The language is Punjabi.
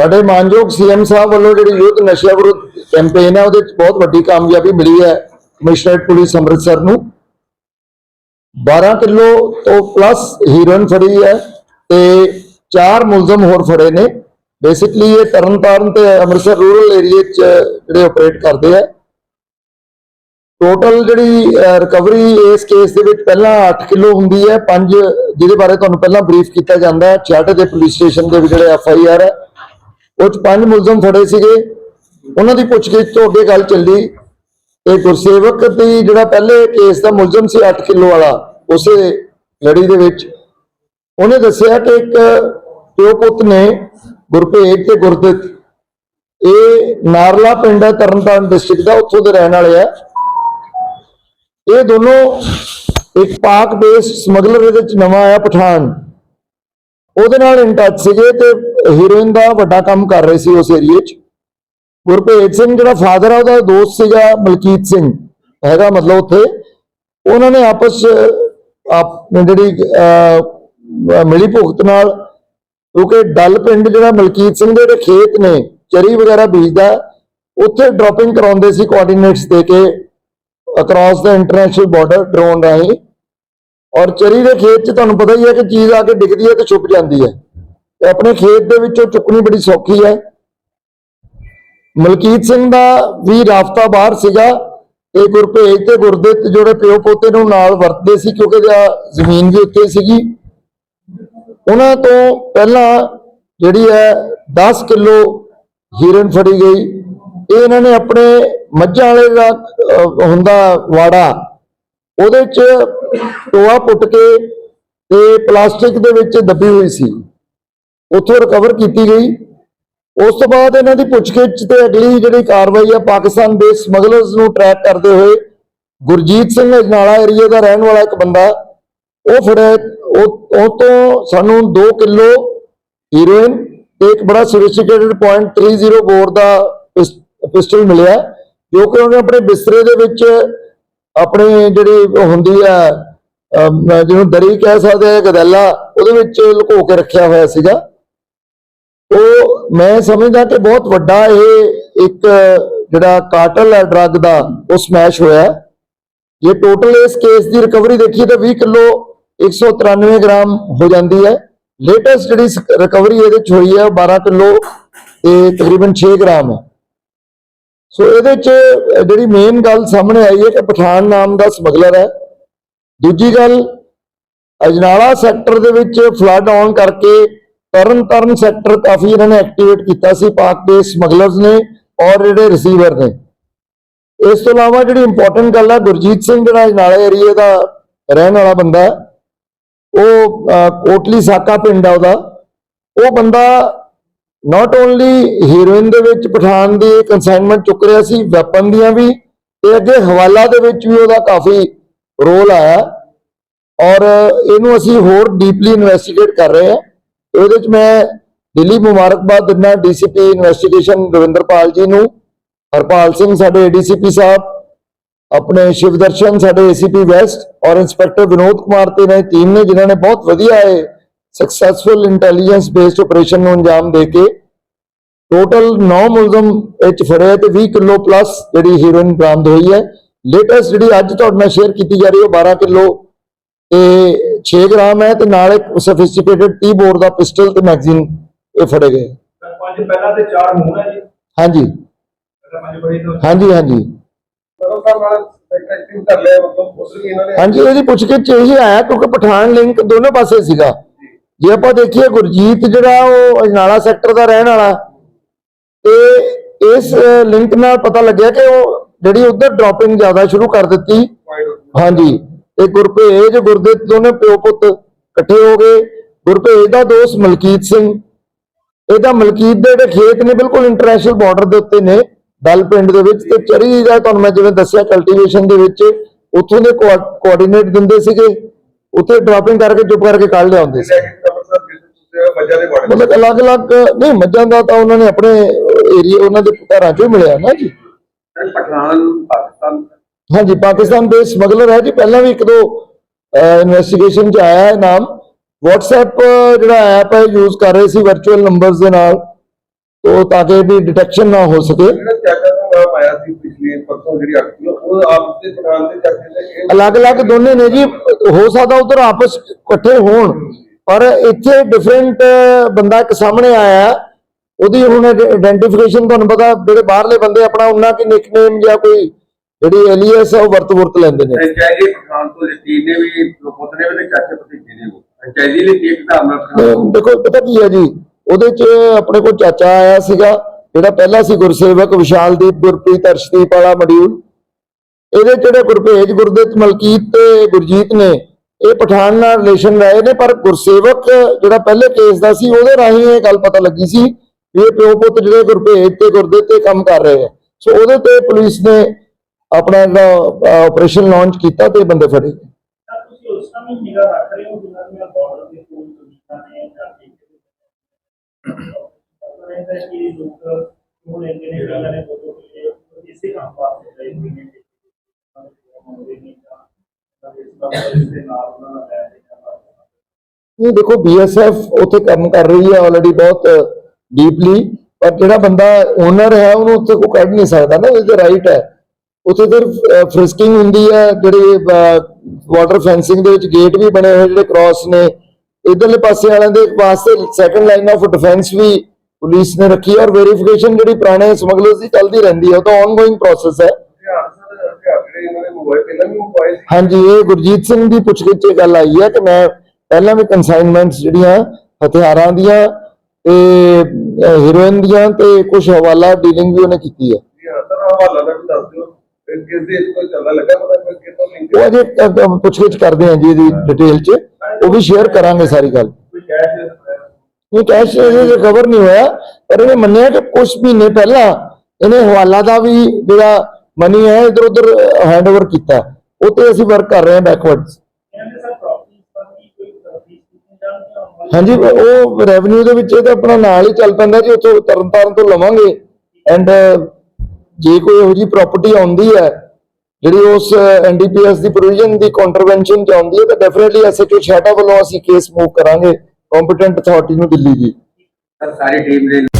ਸਾਡੇ ਮਾਨਯੋਗ ਸੀਐਮ ਸਾਹਿਬ ਵੱਲੋਂ ਜਿਹੜੀ ਯੁੱਧ ਨਸ਼ਾ ਵਿਰੁੱਧ ਕੈਂਪੇਨ ਹੈ, ਉਹਦੇ ਵਿੱਚ ਬਹੁਤ ਵੱਡੀ ਕਾਮਯਾਬੀ ਮਿਲੀ ਹੈ ਕਮਿਸ਼ਨਰੇਟ ਪੁਲਿਸ ਅੰਮ੍ਰਿਤਸਰ ਨੂੰ। 12 ਕਿਲੋ ਤੋਂ ਪਲੱਸ ਹੀਰੋਇਨ ਫੜੀ ਹੈ ਤੇ ਚਾਰ ਮੁਲਜ਼ਮ ਹੋਰ ਫੜੇ ਨੇ। ਬੇਸਿਕਲੀ ਇਹ ਤਰਨਤਾਰਨ ਤੇ ਅੰਮ੍ਰਿਤਸਰ ਰੂਰਲ ਏਰੀਆ 'ਚ ਜਿਹੜੇ ਆਪਰੇਟ ਕਰਦੇ ਆ। ਟੋਟਲ ਜਿਹੜੀ ਰਿਕਵਰੀ ਇਸ ਕੇਸ ਦੇ ਵਿੱਚ ਪਹਿਲਾਂ 8 ਕਿਲੋ ਹੁੰਦੀ ਹੈ, ਪੰਜ ਜਿਹਦੇ ਬਾਰੇ ਤੁਹਾਨੂੰ ਪਹਿਲਾਂ ਬਰੀਫ ਕੀਤਾ ਜਾਂਦਾ ਹੈ। ਛਾਟੇ ਦੇ ਪੁਲਿਸ ਸਟੇਸ਼ਨ ਦੇ ਵਿੱਚ ਜਿਹੜੇ ਐਫ ਆਈ ਆਰ ਹੈ। ਉਹ 'ਚ ਪੰਜ ਮੁਲਜ਼ਮ ਫੜੇ ਸੀਗੇ। ਉਹਨਾਂ ਦੀ ਪੁੱਛਗਿੱਛ ਤੋਂ ਅੱਗੇ ਗੱਲ ਚੱਲੀ। ਤੇ ਗੁਰਸੇਵਕ ਦੀ ਜਿਹੜਾ ਪਹਿਲੇ ਕੇਸ ਦਾ ਮੁਲਜ਼ਮ ਸੀ 8 ਕਿਲੋ ਵਾਲਾ, ਉਸੇ ਲੜੀ ਦੇ ਵਿੱਚ। ਉਹਨੇ ਦੱਸਿਆ ਕਿ ਇੱਕ ਪਿਓ ਪੁੱਤ ਨੇ ਗੁਰਭੇਜ ਤੇ ਗੁਰਦਿੱਤ। ਇਹ ਨਾਰਲਾ ਪਿੰਡ ਹੈ, ਤਰਨਤਾਰਨ ਡਿਸਟ੍ਰਿਕਟ ਦਾ, ਉੱਥੋਂ ਦੇ ਰਹਿਣ ਵਾਲੇ ਆ। ਇਹ ਦੋਨੋਂ ਇੱਕ ਪਾਕ ਬੇਸ ਸਮਗਲਰ ਇਹਦੇ ਵਿੱਚ ਨਵਾਂ ਆਇਆ ਪਠਾਨ। ਉਹਦੇ ਨਾਲ ਇਨ ਟੱਚ ਸੀਗੇ ਤੇ ਹੀਰੋਇਨ ਦਾ ਵੱਡਾ ਕੰਮ ਕਰ ਰਹੇ ਸੀ ਉਸ ਏਰੀਏ 'ਚ। ਗੁਰਭੇਜ ਸਿੰਘ ਜਿਹੜਾ ਫਾਦਰ ਆ, ਉਹਦਾ ਦੋਸਤ ਸੀਗਾ ਮਲਕੀਤ ਸਿੰਘ। ਹੈਗਾ ਮਤਲਬ ਉੱਥੇ। ਉਹਨਾਂ ਨੇ ਆਪਸ 'ਚ, ਆਪ ਜਿਹੜੀ ਮਿਲੀ ਭੁਗਤ ਨਾਲ, ਕਿਉਂਕਿ ਡੱਲ ਪਿੰਡ ਜਿਹੜਾ ਮਲਕੀਤ ਸਿੰਘ ਦੇ ਜਿਹੜੇ ਖੇਤ ਨੇ, ਚਰੀ ਵਗੈਰਾ ਬੀਜਦਾ, ਉੱਥੇ ਡ੍ਰੌਪਿੰਗ ਕਰਾਉਂਦੇ ਸੀ ਕੋਆਰਡੀਨੇਟਸ ਦੇ ਕੇ ਅਕ੍ਰੋਸ ਦਾ ਇੰਟਰਨੈਸ਼ਨਲ ਬਾਰਡਰ ਡਰੋਨ ਰਾਹੀਂ। ਔਰ ਚਰੀ ਦੇ ਖੇਤ 'ਚ ਤੁਹਾਨੂੰ ਪਤਾ ਹੀ ਹੈ ਕਿ ਚੀਜ਼ ਆ ਕੇ ਡਿੱਗਦੀ ਹੈ ਤੇ ਛੁਪ ਜਾਂਦੀ ਹੈ। ਤੇ ਆਪਣੇ ਖੇਤ ਦੇ ਵਿੱਚੋਂ ਚੁੱਕਣੀ ਬੜੀ ਸੌਖੀ ਹੈ। ਮਲਕੀਤ ਸਿੰਘ ਦਾ ਵੀ ਰਾਫਤਾ ਬਾਹਰ ਸੀਗਾ। ਤੇ ਗੁਰਭੇਜ ਤੇ ਗੁਰਦਿੱਤ ਜਿਹੜੇ ਪਿਓ ਪੋਤੇ ਨੂੰ ਨਾਲ ਵਰਤਦੇ ਸੀ ਕਿਉਂਕਿ ਇਹਦਾ ਜ਼ਮੀਨ ਵੀ ਉੱਤੇ ਸੀਗੀ। ਉਹਨਾਂ ਤੋਂ ਪਹਿਲਾਂ ਜਿਹੜੀ ਹੈ 10 ਕਿਲੋ ਹੀਰਨ ਫੜੀ ਗਈ। ਇਹ ਇਹਨਾਂ ਨੇ ਆਪਣੇ ਮੱਝਾਂ ਵਾਲੇ ਦਾ ਹੁੰਦਾ ਵਾੜਾ। ਉਹਦੇ ਚ ਟੋਆ ਪੁੱਟ ਕੇ ਤੇ ਪਲਾਸਟਿਕ ਦੇ ਵਿੱਚ ਦੱਬੀ ਹੋਈ ਸੀ। ਉੱਥੋਂ ਰਿਕਵਰ ਕੀਤੀ ਗਈ। ਉਸ ਤੋਂ ਬਾਅਦ ਇਹਨਾਂ ਦੀ ਪੁੱਛਗਿੱਛ ਤੇ ਅਗਲੀ ਜਿਹੜੀ ਕਾਰਵਾਈ ਹੈ ਪਾਕਿਸਤਾਨ ਬੇਸ ਸਮਗਲਰਸ ਨੂੰ ਟਰੈਕ ਕਰਦੇ ਹੋਏ ਗੁਰਜੀਤ ਸਿੰਘ ਅਜਨਾਲਾ ਏਰੀਆ ਦਾ ਰਹਿਣ ਵਾਲਾ ਇੱਕ ਬੰਦਾ, ਉਹ ਫੜਿਆ। ਉਹ ਉਹ ਤੋਂ ਸਾਨੂੰ 2 ਕਿਲੋ ਹੀਰੋਇਨ ਤੇ ਇੱਕ ਬੜਾ ਸੋਫਿਸਟੀਕੇਟਡ .30 ਬੋਰ ਦਾ ਪਿਸਟਲ ਮਿਲਿਆ, ਜੋ ਕਿ ਉਹਨੇ ਆਪਣੇ ਬਿਸਤਰੇ ਦੇ ਵਿੱਚ ਆਪਣੇ ਜਿਹੜੀ ਹੁੰਦੀ ਹੈ ਜਿਹਨੂੰ ਦਰੀ ਕਹਿ ਸਕਦੇ ਆ, ਗਦੈਲਾ, ਉਹਦੇ ਵਿੱਚ ਲੁਕੋ ਕੇ ਰੱਖਿਆ ਹੋਇਆ ਸੀਗਾ। ਉਹ ਮੈਂ ਸਮਝਦਾ ਕਿ ਬਹੁਤ ਵੱਡਾ ਇਹ ਇੱਕ ਜਿਹੜਾ ਕਾਟਲ ਹੈ ਡਰੱਗ ਦਾ, ਉਹ ਸਮੈਸ਼ ਹੋਇਆ। ਹੈ। ਜੇ ਟੋਟਲ ਇਸ ਕੇਸ ਦੀ ਰਿਕਵਰੀ ਦੇਖੀਏ ਤਾਂ 20 ਕਿਲੋ 193 ਗ੍ਰਾਮ ਹੋ ਜਾਂਦੀ ਹੈ। ਲੇਟੈਸਟ ਜਿਹੜੀ ਰਿਕਵਰੀ ਇਹਦੇ ਚ ਹੋਈ ਹੈ, ਉਹ 12 ਕਿਲੋ ਤੇ ਤਕਰੀਬਨ 6 ਗ੍ਰਾਮ ਹੈ। ਸੋ ਇਹਦੇ ਚ ਜਿਹੜੀ ਮੇਨ ਗੱਲ ਸਾਹਮਣੇ ਆਈ ਹੈ ਕਿ ਪਠਾਨ ਨਾਮ ਦਾ ਸਮਗਲਰ ਹੈ। ਦੂਜੀ ਗੱਲ, ਅਜਨਾਲਾ ਸੈਕਟਰ ਦੇ ਵਿੱਚ ਫਲੱਡ ਆਉਣ ਕਰਕੇ ਤਰਨ ਤਰਨ ਸੈਕਟਰ ਕਾਫੀ ਇਹਨਾਂ ਨੇ ਐਕਟੀਵੇਟ ਕੀਤਾ ਸੀ, ਪਾਕ ਦੇ ਸਮਗਲਰਸ ਨੇ ਔਰ ਜਿਹੜੇ ਰਿਸੀਵਰ ਨੇ। ਇਸ ਤੋਂ ਇਲਾਵਾ ਜਿਹੜੀ ਇੰਪੋਰਟੈਂਟ ਗੱਲ ਹੈ, ਗੁਰਜੀਤ ਸਿੰਘ ਜਿਹੜਾ ਅਜਨਾਲਾ ਏਰੀਆ ਦਾ ਰਹਿਣ ਵਾਲਾ ਬੰਦਾ ਹੈ, ਉਹ ਕੋਟਲੀ ਸਾਕਾ ਪਿੰਡ ਆ ਉਹਦਾ। ਉਹ ਬੰਦਾ ਨਾਟ ਓਨਲੀ ਹੀਰੋਇਨ ਦੇ ਵਿੱਚ ਪਠਾਨ ਦੀ ਕਨਸਾਈਨਮੈਂਟ ਚੁੱਕ ਰਿਹਾ ਸੀ ਵੈਪਨ ਦੀਆਂ ਵੀ, ਤੇ ਅੱਗੇ ਹਵਾਲਾ ਦੇ ਵਿੱਚ ਵੀ ਉਹਦਾ ਕਾਫੀ ਰੋਲ ਆਇਆ। ਔਰ ਇਹਨੂੰ ਅਸੀਂ ਹੋਰ ਡੀਪਲੀ ਇਨਵੈਸਟੀਗੇਟ ਕਰ ਰਹੇ ਹਾਂ। ਇਹਦੇ ਵਿੱਚ ਮੈਂ ਦਿੱਲੀ ਮੁਬਾਰਕਬਾਦ ਦਿੰਦਾ ਡੀਸੀਪੀ ਇਨਵੈਸਟੀਗੇਸ਼ਨ ਰਵਿੰਦਰਪਾਲ ਜੀ ਨੂੰ। ਹਰਪਾਲ ਸਿੰਘ ਸਾਡੇ ਏਡੀਸੀਪੀ ਸਾਹਿਬ, ਆਪਣੇ ਸ਼ਿਵਦਰਸ਼ਨ ਸਾਡੇ ਏਸੀਪੀ ਵੈਸਟ ਔਰ ਇੰਸਪੈਕਟਰ ਵਿਨੋਦ ਕੁਮਾਰ ਤੇ ਇਹਨਾਂ ਦੀ ਟੀਮ ਨੇ ਜਿਨ੍ਹਾਂ ਨੇ ਬਹੁਤ ਵਧੀਆ ਇਹ ਸਕਸੈਸਫੁਲ ਇੰਟੈਲੀਜੈਂਸ ਬੇਸਡ ਆਪਰੇਸ਼ਨ ਨੂੰ ਅੰਜਾਮ ਦੇ ਕੇ ਟੋਟਲ 9 ਮੁਲਜ਼ਮ ਇਹ 'ਚ ਫੜੇ ਤੇ 20 ਕਿਲੋ ਪਲੱਸ ਜਿਹੜੀ ਹੀਰੋਇਨ ਬਰਾਮਦ ਹੋਈ ਹੈ। ਲੇਟੈਸਟ ਜਿਹੜੀ ਅੱਜ ਤੁਹਾਡੇ ਨਾਲ ਸ਼ੇਅਰ ਕੀਤੀ ਜਾ ਰਹੀ ਹੈ ਉਹ 12 ਕਿਲੋ ਤੇ 6 ਗ੍ਰਾਮ ਹੈ ਤੇ ਨਾਲ ਇੱਕ ਸੋਫਿਸਟੀਕੇਟਡ ਟੀ ਬੋਰ ਦਾ ਪਿਸਟਲ ਤੇ ਮੈਗਜ਼ੀਨ ਇਹ ਫੜੇ ਗਏ। ਪੰਜ ਪਹਿਲਾਂ ਤੇ ਚਾਰ ਮੂੰਹ ਹੈ ਜੀ। ਹਾਂਜੀ। ਹਾਂਜੀ ਹਾਂਜੀ। ਹਾਂਜੀ ਇਹਦੀ ਪੁੱਛਗਿੱਛ ਇਹੀ ਆਇਆ ਕਿਉਂਕਿ ਪਠਾਨ ਲਿੰਕ ਦੋਨੋਂ ਪਾਸੇ ਸੀਗਾ। ਜੇ ਆਪਾਂ ਦੇਖੀਏ ਗੁਰਜੀਤ ਜਿਹੜਾ ਉਹ ਅਜਨਾਲਾ ਸੈਕਟਰ ਦਾ ਰਹਿਣ ਵਾਲਾ, ਤੇ ਇਸ ਲਿੰਕ ਨਾਲ ਪਤਾ ਲੱਗਿਆ ਕਿ ਉਹ ਜਿਹੜੀ ਉਧਰ ਡ੍ਰੌਪਿੰਗ ਜ਼ਿਆਦਾ ਸ਼ੁਰੂ ਕਰ ਦਿੱਤੀ। ਹਾਂਜੀ, ਤੇ ਗੁਰਭੇਜ ਗੁਰਦਿੱਤ ਦੋਨੇ ਪਿਓ ਪੁੱਤ ਇਕੱਠੇ ਹੋ ਗਏ। ਗੁਰਭੇਜ ਦਾ ਦੋਸਤ ਮਲਕੀਤ ਸਿੰਘ, ਇਹਦਾ ਮਲਕੀਤ ਦੇ ਜਿਹੜੇ ਖੇਤ ਨੇ ਬਿਲਕੁਲ ਇੰਟਰਨੈਸ਼ਨਲ ਬਾਰਡਰ ਦੇ ਉੱਤੇ ਨੇ ਦਲ ਪਿੰਡ ਦੇ ਵਿੱਚ, ਤੇ ਚਰੀ ਦਾ ਤੁਹਾਨੂੰ ਮੈਂ ਜਿਵੇਂ ਦੱਸਿਆ ਕਲਟੀਵੇਸ਼ਨ ਦੇ ਵਿੱਚ, ਉੱਥੋਂ ਦੇ ਕੋਆਰਡੀਨੇਟ ਦਿੰਦੇ ਸੀਗੇ। ਉੱਥੇ ਡ੍ਰੌਪਿੰਗ ਕਰਕੇ ਚੁੱਪ ਕਰਕੇ ਕੱਢ ਲਿਆਉਂਦੇ ਸੀ। ਮਤਲਬ ਅਲੱਗ-ਅਲੱਗ ਨਹੀਂ, ਮੱਝਾਂ ਦਾ ਤਾਂ ਉਹਨਾਂ ਨੇ ਆਪਣੇ ਏਰੀਆ ਉਹਨਾਂ ਦੇ ਘਰਾਂ ਚੋਂ ਹੀ ਮਿਲਿਆ ਨਾ ਜੀ। ਪਠਾਨ ਪਾਕਿਸਤਾਨ ਹਾਂਜੀ, ਪਾਕਿਸਤਾਨ ਦੇ ਸਮਗਲਰ ਹੈ ਜੀ। ਪਹਿਲਾਂ ਵੀ ਇੱਕ ਦੋ ਇਨਵੈਸਟੀਗੇਸ਼ਨ ਚ ਆਇਆ ਹੈ ਨਾਮ। WhatsApp ਜਿਹੜਾ ਐਪ ਹੈ ਯੂਜ਼ ਕਰ ਰਹੇ ਸੀ ਵਰਚੁਅਲ ਨੰਬਰਸ ਦੇ ਨਾਲ, ਤੋ ਤਾਂ ਕਿ ਵੀ ਡਿਟੈਕਸ਼ਨ ਨਾ ਹੋ ਸਕੇ। ਸੀ ਪਰਸੋਂ ਜਿਹੜੀ ਉਹ ਆਪ ਦੇ ਪਠਾਨ ਦੇ ਅਲੱਗ-ਅਲੱਗ ਦੋਨੇ ਨੇ ਜੀ ਹੋ ਸਕਦਾ ਉਧਰ ਆਪਸ ਇਕੱਠੇ ਹੋਣ ਪਰ ਇੱਥੇ ਡਿਫਰੈਂਟ ਬੰਦਾ ਇੱਕ ਸਾਹਮਣੇ ਆਇਆ। ਉਹਦੀ ਹੁਣ ਆਇਡੈਂਟੀਫਿਕੇਸ਼ਨ ਤੁਹਾਨੂੰ ਪਤਾ ਜਿਹੜੇ ਬਾਹਰਲੇ ਬੰਦੇ ਆਪਣਾ ਉਹਨਾਂ ਕੀ ਨਿਕਨੇਮ ਜਾਂ ਕੋਈ ਜਿਹੜੀ ਐਲੀਅਸ ਉਹ ਵਰਤ ਵਰਤ ਲੈਂਦੇ ਨੇ ਫਰੈਂਚਾਈਜ਼ੀ ਪਠਾਨ ਤੋਂ ਲਿੱਤੀ ਨੇ ਵੀ ਪੁੱਤ ਨੇ ਉਹਦੇ ਚਾਚੇ ਭਤੀਜੇ ਨੇ ਉਹ ਫਰੈਂਚਾਈਜ਼ੀ ਲਈ ਇੱਕ ਹਿਸਾਬ ਨਾਲ ਦੇਖੋ ਪਤਾ ਕੀ ਹੈ ਜੀ ਉਹਦੇ ਚ ਆਪਣੇ ਕੋਲ ਚਾਚਾ ਆਇਆ ਸੀਗਾ ਜਿਹੜਾ ਪਹਿਲਾ ਸੀ ਗੁਰਸੇਵਕ ਵਿਸ਼ਾਲਦੀਪ, ਗੁਰਪ੍ਰੀਤ, ਅਰਸ਼ਦੀਪ ਵਾਲਾ ਮੋਡਿਊਲ। ਇਹਦੇ ਜਿਹੜੇ ਗੁਰਭੇਜ ਗੁਰਦਿੱਤ ਮਲਕੀਤ ਤੇ ਗੁਰਜੀਤ ਨੇ, ਇਹ ਪਠਾਨ ਨਾਲ ਰਿਲੇਸ਼ਨ ਰਹੇ ਨੇ, ਪਰ ਗੁਰਸੇਵਕ ਜਿਹੜਾ ਪਹਿਲੇ ਕੇਸ ਦਾ ਸੀ, ਉਹਦੇ ਰਾਹੀਂ ਇਹ ਗੱਲ ਪਤਾ ਲੱਗੀ ਸੀ ਵੀ ਇਹ ਪਿਓ ਪੁੱਤ ਜਿਹੜੇ ਗੁਰਭੇਜ ਤੇ ਗੁਰਦਿੱਤ ਤੇ ਕੰਮ ਕਰ ਰਹੇ ਆ ਸੋ ਉਹਦੇ ਤੇ ਪੁਲਿਸ ਨੇ ਆਪਣਾ ਜਿਹੜਾ ਆਪਰੇਸ਼ਨ ਲਾਂਚ ਕੀਤਾ ਤੇ ਬੰਦੇ ਫੜੇ ਗਏ। ਤੁਸੀਂ ਉਸ ਸਮੇਂ ਨਿਗਾਹ ਰੱਖ ਰਹੇ ਹੋ ਜਿਨ੍ਹਾਂ ਦੀਆਂ ਬਾਰਡਰ ਦੇ ਕੋਲ ਤੁਲੀਆਂ ਨੇ ਜਾਂ ਉਹਨਾਂ ਦੇ ਕਿ ਲੋਕ ਉਹ ਲੈਂਦੇ ਨੇ ਜਾਂ ਨੇ ਫੋਟੋ ਕੇ ਇਸੇ ਕੰਮ ਵਾਸਤੇ ਚਾਹੀਦੇ ਨੇ ਦੇ ਨਾਲ ਉਹਨਾਂ ਦਾ ਦੇਖੋ ਬੀਐਸਐਫ ਉੱਥੇ ਕੰਮ ਕਰ ਰਹੀ ਹੈ ਆਲਰੇਡੀ ਬਹੁਤ ਡੀਪਲੀ ਪਰ ਜਿਹੜਾ ਬੰਦਾ ਓਨਰ ਹੈ, ਉਹਨੂੰ ਉੱਥੇ ਕੋਈ ਕੱਢ ਨਹੀਂ ਸਕਦਾ ਨਾ ਇਸ ਰਾਈਟ ਹੈ। ਉੱਥੇ ਫਿਰ ਫ੍ਰਿਸਕਿੰਗ ਹੁੰਦੀ ਹੈ, ਜਿਹੜੇ ਵਾਟਰ ਫੈਂਸਿੰਗ ਦੇ ਵਿੱਚ ਗੇਟ ਵੀ ਬਣੇ ਹੋਏ ਜਿਹੜੇ ਕ੍ਰਾਸ ਨੇ। ਇਧਰਲੇ ਪਾਸੇ ਵਾਲਿਆਂ ਦੇ ਵਾਸਤੇ ਸੈਕੰਡ ਲਾਈਨ ਆਫ ਡਿਫੈਂਸ ਵੀ ਪੁਲਿਸ ਨੇ ਰੱਖੀ ਔਰ ਵੈਰੀਫਿਕੇਸ਼ਨ ਜਿਹੜੀ ਪੁਰਾਣੇ ਸਮਗਲਰਸ ਦੀ ਚੱਲਦੀ ਰਹਿੰਦੀ ਹੈ ਉਹ ਤਾਂ ਆਨਗੋਇੰਗ ਪ੍ਰੋਸੈਸ ਹੈ। ਹਾਂਜੀ ਇਹ ਗੁਰਜੀਤ ਸਿੰਘ ਦੀ ਪੁੱਛਗਿੱਛ 'ਚ ਗੱਲ ਆਈ ਹੈ ਕਿ ਮੈਂ ਪਹਿਲਾਂ ਵੀ ਕਨਸਾਈਨਮੈਂਟਸ ਜਿਹੜੀਆਂ ਹਥਿਆਰਾਂ ਦੀਆਂ ਤੇ ਹੀਰੋਇਨ ਦੀਆਂ ਤੇ ਕੁਝ ਹਵਾਲਾ ਡੀਲਿੰਗ ਵੀ ਉਹਨੇ ਕੀਤੀ ਹੈ। ਜੀ ਹਾਂ ਸਰ ਹਵਾਲਾ ਦਾ ਵੀ ਦੱਸ ਦਿਓ। ਕਿ ਕਿਸ ਦੇ ਵਿੱਚ ਕੋਈ ਚੱਲਦਾ ਲੱਗਾ ਪਤਾ ਕੋਈ ਕਿਤੋਂ ਲਿੰਕ ਉਹ ਅਜੇ ਪੁੱਛਗਿੱਛ ਕਰਦੇ ਹਾਂ ਜੀ ਇਹਦੀ ਡਿਟੇਲ 'ਚ। ਉਹ ਵੀ ਸ਼ੇਅਰ ਕਰਾਂਗੇ ਸਾਰੀ ਗੱਲ। ਇਹ ਕੈਸ਼ ਰਿਕਵਰ ਨਹੀਂ ਹੋਇਆ, ਪਰ ਇਹਨੇ ਮੰਨਿਆ ਕਿ ਕੁਝ ਮਹੀਨੇ ਪਹਿਲਾਂ ਇਹਨੇ ਹਵਾਲਾ ਦਾ ਵੀ ਜਿਹੜਾ ਮਨੀ ਹੈ ਇਧਰ ਉਧਰ ਹੈਂਡਓਵਰ ਕੀਤਾ। ਉਹ ਤੇ ਅਸੀਂ ਵਰਕ ਕਰ ਰਹੇ ਹਾਂ ਬੈਕਵਰਡਸ ਹਾਂਜੀ, ਉਹ ਰੈਵਨਿਊ ਦੇ ਵਿੱਚ ਇਹ ਤਾਂ ਆਪਣਾ ਨਾਲ ਹੀ ਚੱਲ ਪੈਂਦਾ ਜੀ, ਉੱਥੋਂ ਤਰਨਤਾਰਨ ਤੋਂ ਲਵਾਂਗੇ। ਐਂਡ ਜੇ ਕੋਈ ਇਹੋ ਜੀ ਪ੍ਰਾਪਰਟੀ ਆਉਂਦੀ ਹੈ, ਜਿਹੜੀ ਉਸ ਐਨਡੀਪੀਐਸ ਦੀ ਪ੍ਰੋਵੀਜ਼ਨ ਦੀ ਕੰਟਰਵੈਂਸ਼ਨ ਚ ਆਉਂਦੀ ਹੈ, ਤਾਂ ਡੈਫੀਨਿਟਲੀ ਐਸਐਚਓ ਛਾਟਾ ਵੱਲੋਂ ਅਸੀਂ ਕੇਸ ਮੂਵ ਕਰਾਂਗੇ। ਕੰਪੀਟੈਂਟ ਅਥਾਰਟੀ ਨੂੰ ਦਿੱਲੀ ਜੀ ਸਰ ਸਾਰੀ ਟੀਮ ਨੇ